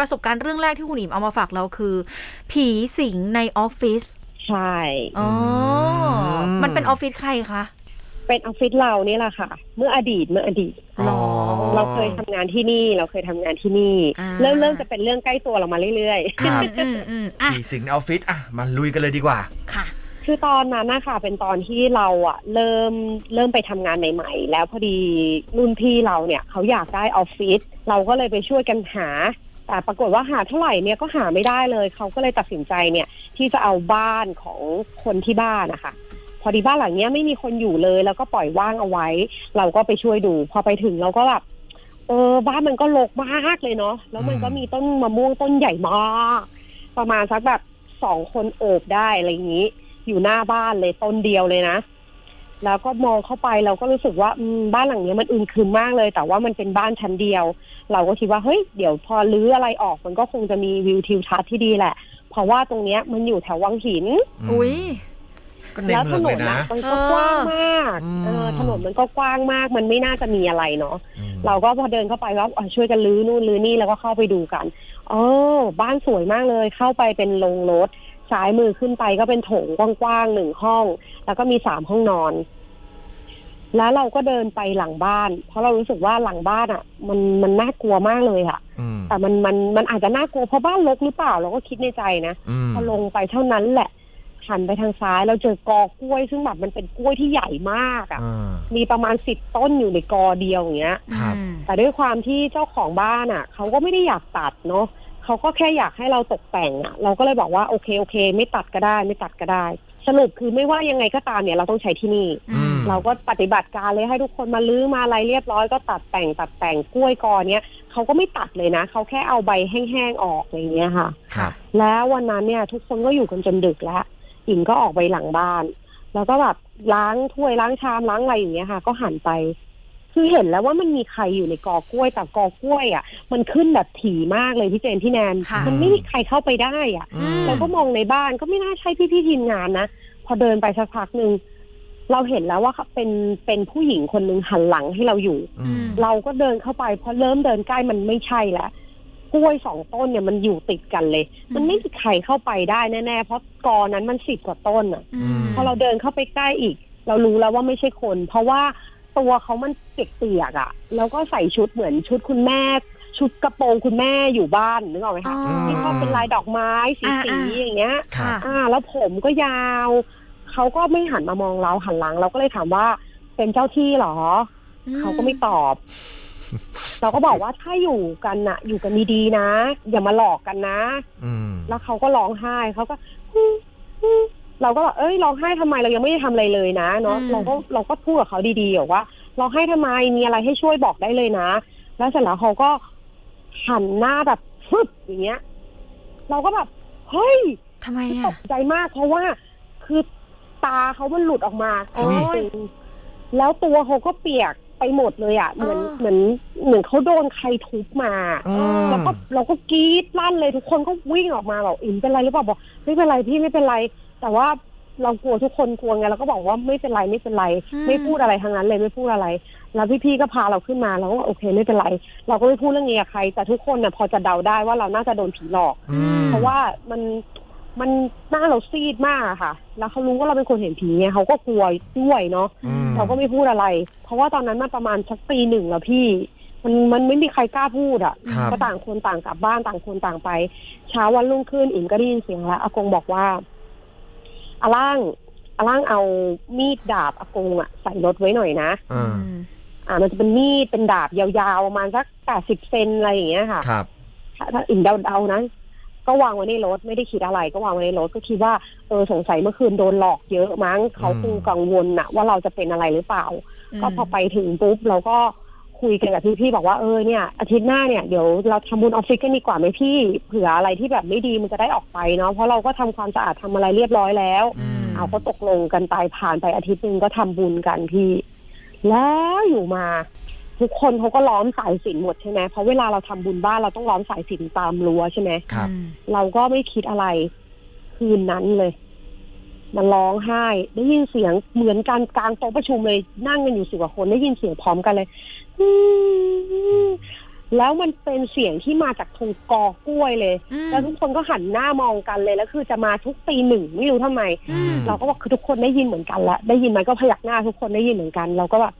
ประสบการณ์เรื่องแรกที่คุณหนิมเอามาฝากเราคือ ผีสิงในออฟฟิศใช่อ๋ออม มันเป็นออฟฟิศใครคะเป็นออฟฟิศเรานี่แหละค่ะ เมื่ออดีตเมื่ออดีต หรอเราเคยทำงานที่นี่ เราเคยทำงานที่นี่ อ่า เริ่มเริ่มจะเป็นเรื่องใกล้ตัวเรามาเรื่อยครับอืมอืมอะผีสิงในออฟฟิศอะมาลุยกันเลยดีกว่า ค่ะ ๆ คือตอนนั้นนะคะเป็นตอนที่เราอะเริ่มเริ่มไปทำงานใหม่ ๆ แล้วพอดีรุ่นพี่เราเนี่ยเขาอยากได้ออฟฟิศเราก็เลยไปช่วยกันหา แต่ปรากฏว่าหาเท่าไหร่เนี่ยก็หาไม่ได้เลยเขาก็เลยตัดสินใจเนี่ยที่จะเอาบ้านของคนที่บ้านนะคะพอดีบ้านหลังเนี้ยไม่มีคนอยู่เลย แล้วก็ปล่อยว่างเอาไว้ เราก็ไปช่วยดู พอไปถึงเราก็แบบเออบ้านมันก็รกมากเลยเนาะแล้วมันก็มีต้นมะม่วงต้นใหญ่มากประมาณสักแบบสองคนโอบได้อะไรอย่างนี้ อยู่หน้าบ้านเลยต้นเดียวเลยนะ แล้วก็มองเข้าไปเราก็รู้สึกว่าอืมบ้านหลังเนี้ยมันอึมครึมมากเลย แต่ว่ามันเป็นบ้านชั้นเดียว เราก็คิดว่าเฮ้ยเดี๋ยวพอรื้ออะไรออกมันก็คงจะมีวิวทิวทัศน์ที่ดีแหละ เพราะว่าตรงเนี้ยมันอยู่แถววังหินมอุ้ย ก็ในแล้วเมืถองนเลยนนะน่ะมันก็กว้างมากอืมเออถนนมันก็กว้างมาก มันไม่น่าจะมีอะไรเนาะอืมเราก็พอเดินเข้าไปว่าอะช่วยกันรื้อนู่นรื้อนี่แล้วก็เข้าไปดูกันเออบ้านสวยมากเลย เข้าไปเป็นโรงรถ ซ้ายมือขึ้นไปก็เป็นโถงกว้างๆหนึ่งห้อง แล้วก็มีสามห้องนอน แล้วเราก็เดินไปหลังบ้าน เพราะเรารู้สึกว่าหลังบ้านอะ มันมันน่ากลัวมากเลยค่ะอืมแต่มันมันมันอาจจะน่ากลัวเพราะบ้านรกหรือเปล่าเราก็คิดในใจนะอืมพอลงไปเท่านั้นแหละหันไปทางซ้ายเราเจอกอกล้วย ซึ่งแบบมันเป็นกล้วยที่ใหญ่มากอะ่ะอ่ามีประมาณสิบต้นอยู่ในกอเดียวอย่างเงี้ยครับอืมแต่ด้วยความที่เจ้าของบ้านอะ่ะเขาก็ไม่ได้อยากตัดเนาะ เขาก็แค่อยากให้เราตกแต่งอะ่ะเราก็เลยบอกว่าโอเคโอเค ไม่ตัดก็ได้ ไม่ตัดก็ได้ สรุปคือไม่ว่ายังไงก็ตามเนี่ยเราต้องใช้ที่นี่ อืม เราก็ปฏิบัติการเลยให้ทุกคนมาลื้อมาอะไรเรียบร้อยก็ตัดแต่งตัดแต่งกล้วยกอเนี้ยเขาก็ไม่ตัดเลยนะเขาแค่เอาใบแห้งๆออกอะไรอย่างเงี้ยค่ะครับแล้ววันนั้นเนี่ย ทุกคนก็อยู่กันจนดึกแล้วหญิงก็ออกไปหลังบ้าน แล้วก็แบบล้างถ้วยล้างชามล้างอะไรอย่างเงี้ยค่ะ ก็หันไป คือเห็นแล้วว่ามันมีใครอยู่ในกอกล้วยแต่กอกล้วยอะ มันขึ้นแบบถี่มากเลยพี่เจนพี่แนนค่ะ มันไม่มีใครเข้าไปได้อะ อืม เราก็มองในบ้านก็ไม่น่าใช่พี่พี่ๆทีมงานนะพอเดินไปสักพักหนึ่งเราเห็นแล้วว่าเป็นเป็นผู้หญิงคนหนึ่งหันหลังให้เราอยู่ อืม เราก็เดินเข้าไปพอเริ่มเดินใกล้มันไม่ใช่แล้วกล้วยสองต้นเนี่ยมันอยู่ติดกันเลยมันไม่มีใครเข้าไปได้แน่ๆเพราะกอนั้นมันสิบกว่าต้นอะ อืม พอเราเดินเข้าไปใกล้อีก เรารู้แล้วว่าไม่ใช่คน เพราะว่า ตัวเขามันเปียกๆอะ แล้วก็ใส่ชุดเหมือนชุดคุณแม่ ชุดกระโปรงคุณแม่อยู่บ้านนึกออกไหมคะอ๋อ ที่ชอบเป็นลายดอกไม้สีอ่าสีอ่าอย่างเงี้ย ครับ อ่า แล้วผมก็ยาว เขาก็ไม่หันมามองเราหันหลัง เราก็เลยถามว่าเป็นเจ้าที่เหรอเขาก็ไม่ตอบ เราก็บอกว่าถ้าอยู่กันน่ะ อยู่กันดีๆนะ อย่ามาหลอกกันนะ อืมแล้วเขาก็ร้องไห้เขาก็ฮึ่มฮึ่ม เราก็บอกเอ้ยร้องไห้ทำไมเรายังไม่ได้ทำอะไรเลยนะเนาะอืม เราก็เราก็พูดกับเขาดีๆบอกว่าร้องไห้ทำไมมีอะไรให้ช่วยบอกได้เลยนะ แล้วเสร็จแล้วเขาก็หันหน้าแบบฟึบอย่างเงี้ย เราก็แบบเฮ้ยทำไมตอะ กใจมาก เพราะว่าคือตาเขามันหลุดออกมาโอ้ยจริงๆแล้วตัวเขาก็เปียกไปหมดเลยอะเหมือนเออเหมือนเหมือนเขาโดนใครทุบมา อืม แล้วก็เราก็กรี๊ดลั่นเลยทุกคนก็วิ่งออกมาบอกอินเป็นไรหรือเปล่าบอกไม่เป็นไรพี่ไม่เป็นไร แต่ว่าเรากลัวทุกคนกลัวไงเราก็บอกว่าไม่เป็นไรไม่เป็นไร อืม ไม่พูดอะไรทางนั้นเลยไม่พูดอะไร แล้วพี่ๆก็พาเราขึ้นมาเราก็โอเคไม่เป็นไร เราก็ไม่พูดเรื่องนี้กับใคร แต่ทุกคนน่ะพอจะเดาได้ว่าเราน่าจะโดนผีหลอก อืม เพราะว่ามันมันหน้าเราซีดมากอะค่ะ แล้วเขารู้ว่าเราเป็นคนเห็นผีไงเขาก็กลัวด้วยเนาะอืม เราก็ไม่พูดอะไร เพราะว่าตอนนั้นมันประมาณสักปีหนึ่งแล้วพี่ มันมันไม่มีใครกล้าพูดอะครับ ก็ต่างคนต่างกลับบ้านต่างคนต่างไป เช้าวันรุ่งขึ้นอิงก็ได้ยินเสียงแล้วอากงบอกว่า อาล่างอาล่างเอามีดดาบอากงอะใส่รถไว้หน่อยนะ อ่าอ่า มันจะเป็นมีดเป็นดาบยาวๆประมาณสักแปดสิบเซนอะไรอย่างเงี้ยค่ะ ครับ ถ้าถ้าอิงเดาๆนะ ก็วางไว้ในรถไม่ได้คิดอะไร ก็วางไว้ในรถก็คิดว่าเออสงสัยเมื่อคืนโดนหลอกเยอะมั้งเขาคงกังวลน่ะว่าเราจะเป็นอะไรหรือเปล่า ก็พอไปถึงปุ๊บเราก็ คุยกันกับพี่ๆบอกว่าเออเนี่ยอาทิตย์หน้าเนี่ยเดี๋ยวเราทำบุญออฟฟิศกันดีกว่าไหมพี่เผื่ออะไรที่แบบไม่ดีมันจะได้ออกไปเนาะเพราะเราก็ทำความสะอาดทำอะไรเรียบร้อยแล้วอืมเอาก็ตกลงกันไปผ่านไปอาทิตย์หนึ่งก็ทำบุญกันพี่ แล้วอยู่มา ทุกคนเขาก็ล้อมสายสิญจนหมดใช่ไหมเพราะเวลาเราทำบุญบ้านเราต้องล้อมสายสิญจนตามรั้วใช่ไหมครับ เราก็ไม่คิดอะไรคืนนั้นเลยมันร้องไห้ ได้ยินเสียงเหมือนการกลางโต๊ะประชุมเลยนั่งกันอยู่สิบกว่าคนได้ยินเสียงพร้อมกันเลยอืม แล้วมันเป็นเสียงที่มาจากตรงกอกล้วยเลย อืมแล้วทุกคนก็หันหน้ามองกันเลยแล้วคือจะมาทุกตีหนึ่งไม่รู้ทำไม อืม เราก็บอกคือทุกคนได้ยินเหมือนกันละได้ยินไหมก็พยักหน้าทุกคนได้ยินเหมือนกัน เราก็แบบ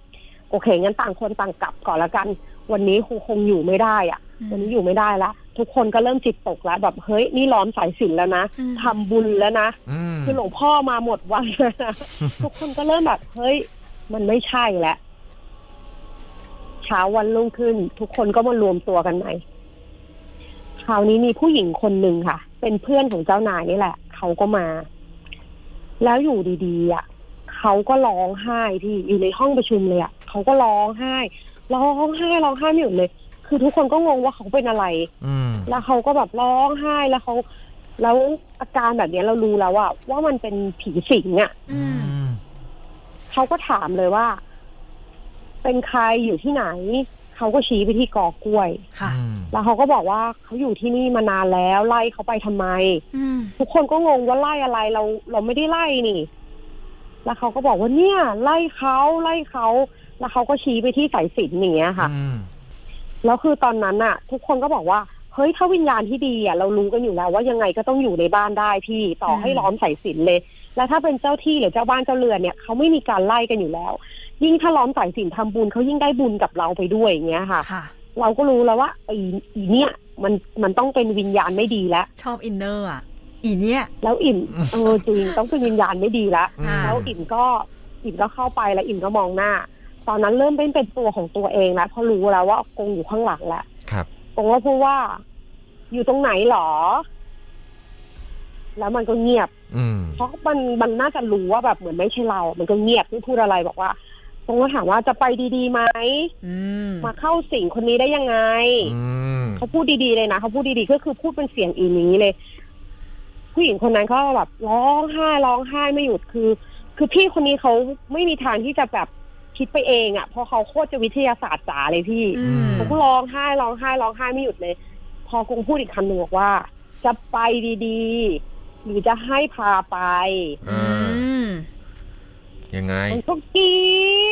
โอเคงั้นต่างคนต่างกลับก่อนละกัน วันนี้คงคงอยู่ไม่ได้อะวันนี้อยู่ไม่ได้ละทุกคนก็เริ่มจิตตกแล้วแบบเฮ้ยนี่ล้อมสายสิญจนแล้วนะอืม ทำบุญแล้วนะ อืม คือหลวงพ่อมาหมดวันแล้วนะ ทุกคนก็เริ่มแบบเฮ้ย มันไม่ใช่แล้ว เช้าวันรุ่งขึ้น ทุกคนก็มารวมตัวกันใหม่คราวนี้มีผู้หญิงคนหนึ่งค่ะ เป็นเพื่อนของเจ้านายนี่แหละ เขาก็มา แล้วอยู่ดีๆอะเขาก็ร้องไห้ที่อยู่ในห้องประชุมเลยอะเขาก็ร้องไห้ร้องไห้ร้องไห้ไม่หยุดเลย คือทุกคนก็งงว่าเขาเป็นอะไรอืมแล้วเขาก็แบบร้องไห้แล้วเขาแล้วอาการแบบเนี้ยเรารู้แล้วว่าว่ามันเป็นผีสิงอะ่ะอืมเขาก็ถามเลยว่า เป็นใครอยู่ที่ไหน เขาก็ชี้ไปที่กอกล้วย ค่ะ อืมแล้วเขาก็บอกว่าเขาอยู่ที่นี่มานานแล้วไล่เขาไปทำไม อืม ทุกคนก็งงว่าไล่อะไรเราเราไม่ได้ไล่นี่ แล้วเขาก็บอกว่าเนี่ย ไล่เขาไล่เขาแล้วเขาก็ชี้ไปที่สายสิญจนอย่างเงี้ยค่ะ อืมแล้วคือตอนนั้นอะทุกคนก็บอกว่าเฮ้ยถ้าวิญญาณที่ดีอะเรารู้กันอยู่แล้ว ว่ายังไงก็ต้องอยู่ในบ้านได้พี่ต่อให้อืม ล้อมใส่สินเลย แล้วถ้าเป็นเจ้าที่หรือเจ้าบ้านเจ้าเรือนเนี่ยเขาไม่มีการไล่กันอยู่แล้ว ยิ่งถ้าล้อมใส่สินทำบุญเขายิ่งได้บุญกับเราไปด้วยอย่างเงี้ยค่ะค่ะเราก็รู้แล้วว่าไอีอีเนี่ย มันมันต้องเป็นวิญญาณไม่ดีแล้ว ชอบอินเนอร์อะอีเนี่ย แล้วอิ่มเออจริงต้องเป็นวิญญาณไม่ดีแล้วอืมแล้วอิ่มก็อิ่มก็เข้าไปแล้วอิ่มก็มองหน้า ตอนนั้นเริ่มเป็นเป็นตัวของตัวเองแล้วเพราะรู้แล้วว่าอากงอยู่ข้างหลังแล้วครับกงก็พูดว่า อยู่ตรงไหนหรอ แล้วมันก็เงียบอืมเพราะมันมันน่าจะรู้ว่าแบบเหมือนไม่ใช่เรา มันก็เงียบไม่พูดอะไรบอกว่า ตงก็ถามว่าจะไปดีๆไหมอืมมาเข้าสิงคนนี้ได้ยังไง อืมเขาพูดดีๆเลยนะเขาพูดดีๆก็คือพูดเป็นเสียงอีนี้เลย ผู้หญิงคนนั้นเขาแบบร้องไห้ร้องไห้ไม่หยุดคือ คือพี่คนนี้เขาไม่มีทางที่จะแบบคิดไปเองอะ่ะเพราะเขาโคตรจะวิทยาศาสตร์จ๋าเลยพี่อืมเขาก็ร้องไห้ร้องไห้ร้องไห้ไม่หยุดเลย พอกงพูดอีกคำหนึ่งบอกว่า จะไปดีๆ หรือจะให้พาไปอ่าอืม ยังไง มันก็กรี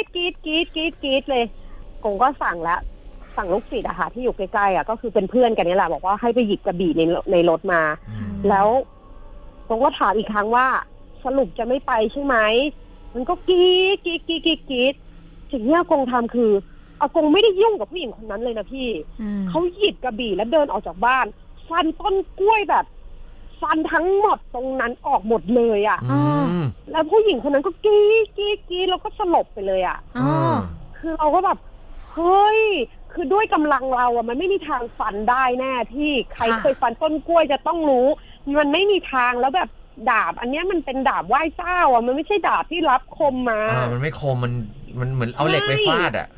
ดกรีดกรีดกรีดกรีดเลยกงก็สั่งแล้ว สั่งลูกศิษย์อะค่ะ ที่อยู่ใกล้ๆอะก็คือเป็นเพื่อนกันนี่แหละบอกว่าให้ไปหยิบกระบี่ในในรถมา อืม แล้วกงก็ถามอีกครั้งว่า สรุปจะไม่ไปใช่ไหมมันก็กรีดกรีดกรีดกรีดกรีดสิ่งที่อากงทำคืออากงไม่ได้ยุ่งกับผู้หญิงคนนั้นเลยนะพี่ อืมเขาหยิบกระบี่แล้วเดินออกจากบ้าน ฟันต้นกล้วยแบบ ฟันทั้งหมดตรงนั้นออกหมดเลยอะ่ะ อืมแล้วผู้หญิงคนนั้นก็กรีดกรีดกรีดแล้วก็สลบไปเลยอะ่ะ อ๋อ คือเราก็แบบเฮ้ย คือด้วยกำลังเราอะมันไม่มีทางฟันได้แน่ที่ใครค่ะ เคยฟันต้นกล้วยจะต้องรู้ มันไม่มีทางแล้วแบบดาบ อันเนี้ยมันเป็นดาบไหว้เจ้าอะมันไม่ใช่ดาบที่รับคมมา อ่ามันไม่คมมันมันเหมือนเอาเหล็กไปฟาดอะ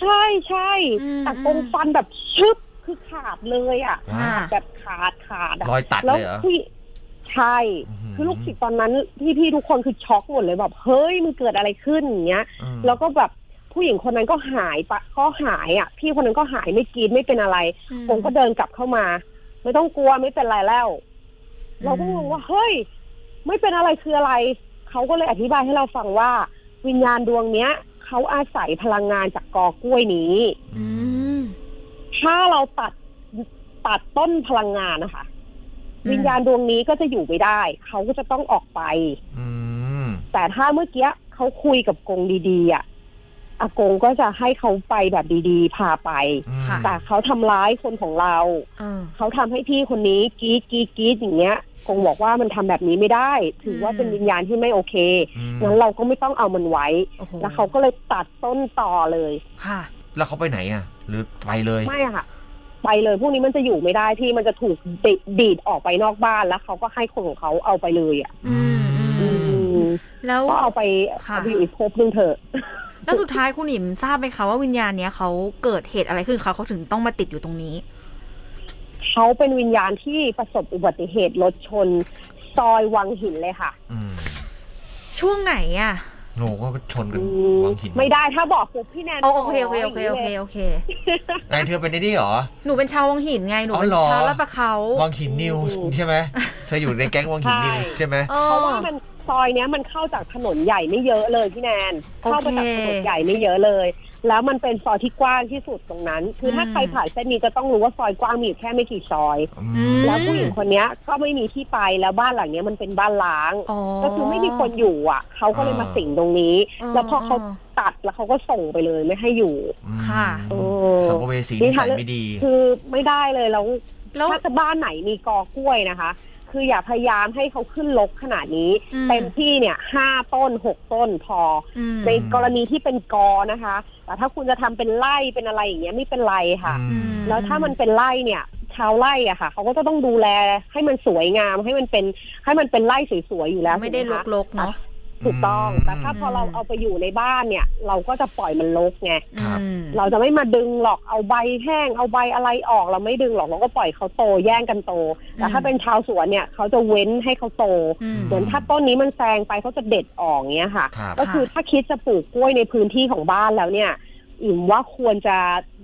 ใช่ใช่อืม แต่กงฟันแบบชึบ คือขาดเลยอะค่ะแบบขาดขาดอะรอยตัดแล้วเลยเหรอผู้หญิงใช่อื้อหือคือลูกศิษย์ตอนนั้นพี่พี่ๆทุกคนคือช็อกหมดเลยแบบเฮ้ยมันเกิดอะไรขึ้นอย่างเงี้ยอืมแล้วก็แบบผู้หญิงคนนั้นก็หายปะก็หายอะ พี่คนนั้นก็หายไม่กรีดไม่เป็นอะไรผมก็เดินกลับเข้ามา ไม่ต้องกลัวไม่เป็นไรแล้ว เราก็งงว่าเฮ้ย ไม่เป็นอะไรคืออะไร เขาก็เลยอธิบายให้เราฟังว่า วิญญาณดวงเนี้ยเขาอาศัยพลังงานจากกอกล้วยนี้ อืม ถ้าเราตัดตัดต้นพลังงานนะคะอืมวิญญาณดวงนี้ก็จะอยู่ไม่ได้ เขาก็จะต้องออกไปอืมแต่ถ้าเมื่อกี้เขาคุยกับกงดีๆอะอากงก็จะให้เขาไปแบบดีๆ พาไปอืมค่ะแต่เขาทำร้ายคนของเราเออเขาทำให้พี่คนนี้กรีดกรีดกรีดอย่างเงี้ยกงบอกว่ามันทำแบบนี้ไม่ได้ ถือว่าอืมเป็นวิญญาณที่ไม่โอเคอืมงั้นเราก็ไม่ต้องเอามันไว้โอ้โหแล้วเขาก็เลยตัดต้นต่อเลย ค่ะ แล้วเขาไปไหนอะ หรือไปเลย ไม่อะค่ะ ไปเลยพวกนี้มันจะอยู่ไม่ได้ที่มันจะถูกดิดีดออกไปนอกบ้านแล้วเขาก็ให้คนของเขาเอาไปเลยอะอืมอืมอืมแล้วก็เอาไปค่ะเอาไปอยู่อีกภพหนึงเถอะ แล้วสุดท้ายคุณหนิมทราบไหมคะว่าวิญญาณเนี้ยเขาเกิดเหตุอะไรขึ้นเขาเขาถึงต้องมาติดอยู่ตรงนี้ เขาเป็นวิญญาณที่ประสบอุบัติเหตุรถชน ซอยวังหินเลยค่ะ อืมช่วงไหนอะ โหก็ชนกันอืมวังหินไม่ได้ถ้าบอกปุ๊บพี่แนนโอโอเคโอเคโอเคโอเคโอเคไอเธอเป็นไอ้นี่เหรอ หนูเป็นชาววังหินไงหนูเป็นอ๋อเหรอชาวลาดประเขาวังหินนิวส์ใช่ไหมเธออยู่ในแก๊งวังหินนิวส์ใช่ไหมเออเพราะว่ามัน ซอยเนี้ยมันเข้าจากถนนใหญ่ไม่เยอะเลยพี่แนน เข้ามาจากถนนใหญ่ไม่เยอะเลย แล้วมันเป็นซอยที่กว้างที่สุดตรงนั้น คือถ้าอืมใครผ่านเส้นนี้จะต้องรู้ว่าซอยกว้างมีอยู่แค่ไม่กี่ซอยอือืมมแล้วผู้หญิงคนเนี้ยก็ไม่มีที่ไปแล้วบ้านหลังเนี้ยมันเป็นบ้านล้างอ๋อก็คือไม่มีคนอยู่อะ เขาก็เลยมาสิงตรงนี้ แล้วพอเขาตัดแล้วเขาก็ส่งไปเลยไม่ให้อยู่ ค่ะเออสัมภเวสีนิสัยไม่ดี คือไม่ได้เลยแล้วแล้วถ้าจะบ้านไหนมีกอกล้วยนะคะ คืออย่าพยายามให้เขาขึ้นลกขนาดนี้ อืมเต็มที่เนี่ยห้าต้นหกต้นพออืมในกรณีที่เป็นกอนะคะ แต่ถ้าคุณจะทำเป็นไร่เป็นอะไรอย่างเงี้ยไม่เป็นไรค่ะ อืม แล้วถ้ามันเป็นไร่เนี่ย ชาวไร่อะค่ะเขาก็จะต้องดูแลให้มันสวยงามให้มันเป็นให้มันเป็นไร่สวยๆอยู่แล้วไม่ได้ถูกหคะลกๆเนาะ ถูกต้องอืมแต่ถ้าพอเราเอาไปอยู่ในบ้านเนี่ย เราก็จะปล่อยมันรกไง ครับอืมเราจะไม่มาดึงหรอก เอาใบแห้ง เอาใบอะไรออก เราไม่ดึงหรอก เราก็ปล่อยเขาโตแย่งกันโต แต่ถ้าเป็นชาวสวนเนี่ยเขาจะเว้นให้เขาโตอืมเหมือนถ้าต้นนี้มันแซงไปเขาจะเด็ดออกเงี้ยค่ะ ครับ ก็คือถ้าคิดจะปลูกกล้วยในพื้นที่ของบ้านแล้วเนี่ย อิ่มว่าควรจะ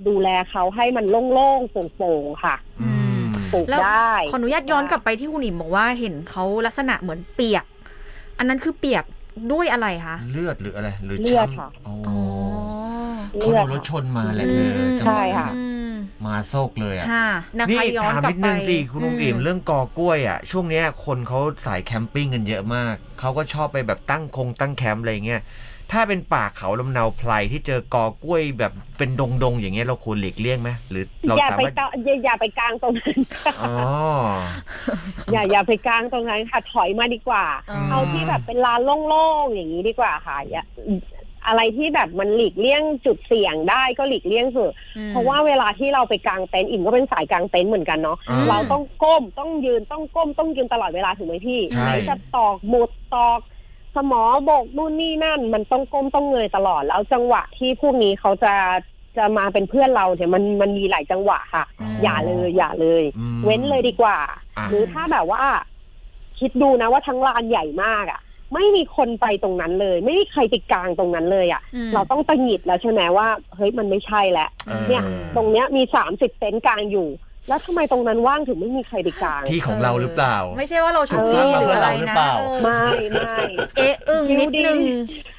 ดูแลเขาให้มันโล่งๆโปร่งๆค่ะ อืม ปลูกแล้วได้ ขออนุญาตย้อนกลับไปที่คุณอิมบอกว่าเห็นเขาลักษณะเหมือนเปียก อันนั้นคือเปียก ด้วยอะไรคะ เลือดหรืออะไร หรือเลือดช้ำค่ะอ๋ออ๋อเขาโดนรถชนมาแหละเธออืมจังหวใช่ค่ะอืมมาโซกเลยอะ ค่ะนะนี่คะย้อนถามกลันิบดไปนึงสิคุณลุงอิ่มเรื่องกอกล้วยอะ ช่วงเนี้ยคนเขาสายแคมปิ้งกันเยอะมาก เขาก็ชอบไปแบบตั้งคงตั้งแคมป์อะไรเงี้ย ถ้าเป็นป่าเขาลำเนาไพรที่เจอกอกล้วยแบบเป็นดงๆอย่างเงี้ยเราควรหลีกเลี่ยงไหมหรือเราอย่าสาไปมารถกางอย่าอย่าไปกลางตรงนั้นอ๋อ อย่าอย่าไปกลางตรงนั้นค่ะ ถอยมาดีกว่าอ๋อเอาที่แบบเป็นลานโล่งๆอย่างนี้ดีกว่าค่ะอย่าอะไรที่แบบมันหลีกเลี่ยงจุดเสี่ยงได้ก็หลีกเลี่ยงเถอะอืม เพราะว่าเวลาที่เราไปกางเต็นท์อิ่มก็เป็นสายกางเต็นท์เหมือนกันเนาะอืมเราต้องก้มต้องยืนต้องก้มต้องยืนตลอดเวลาถูกไหมพี่ใช่ ไหนจะตอกหมุดตอก สมอบกนู่นนี่นั่น มันต้องก้มต้องเงยตลอดแล้วจังหวะที่พวกนี้เขาจะจะมาเป็นเพื่อนเราเนี่ยมันมันมีหลายจังหวะค่ะอย่าเลยอย่าเลย อืมเว้นเลยดีกว่า อะ หรือถ้าแบบว่า คิดดูนะว่าทั้งลานใหญ่มากอะ่ะ ไม่มีคนไปตรงนั้นเลย ไม่มีใครไปกลางตรงนั้นเลยอะ่ะ อืมเราต้องตังหงิดแล้วใช่ไหมว่าเฮ้ยมันไม่ใช่แล้วออเนี่ย ตรงเนี้ยมีสามสิบเต็นท์กลางอยู่ แล้วทำไมตรงนั้นว่างถึงไม่มีใครไปกลางที่ของเราหรือเปล่า ไม่ใช่ว่าเราชถูอบกฟสรีร้างมาหรืออะไรเพื่อเราหรือนะเปล่า เออไม่ไม่เอะอึ้งนิดนึง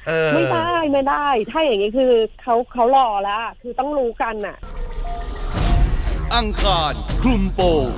เออไม่ได้ไม่ได้ ถ้าอย่างนี้คือเขาเขารอแล้วอะคือต้องรู้กันอะ อังคารคลุมโปง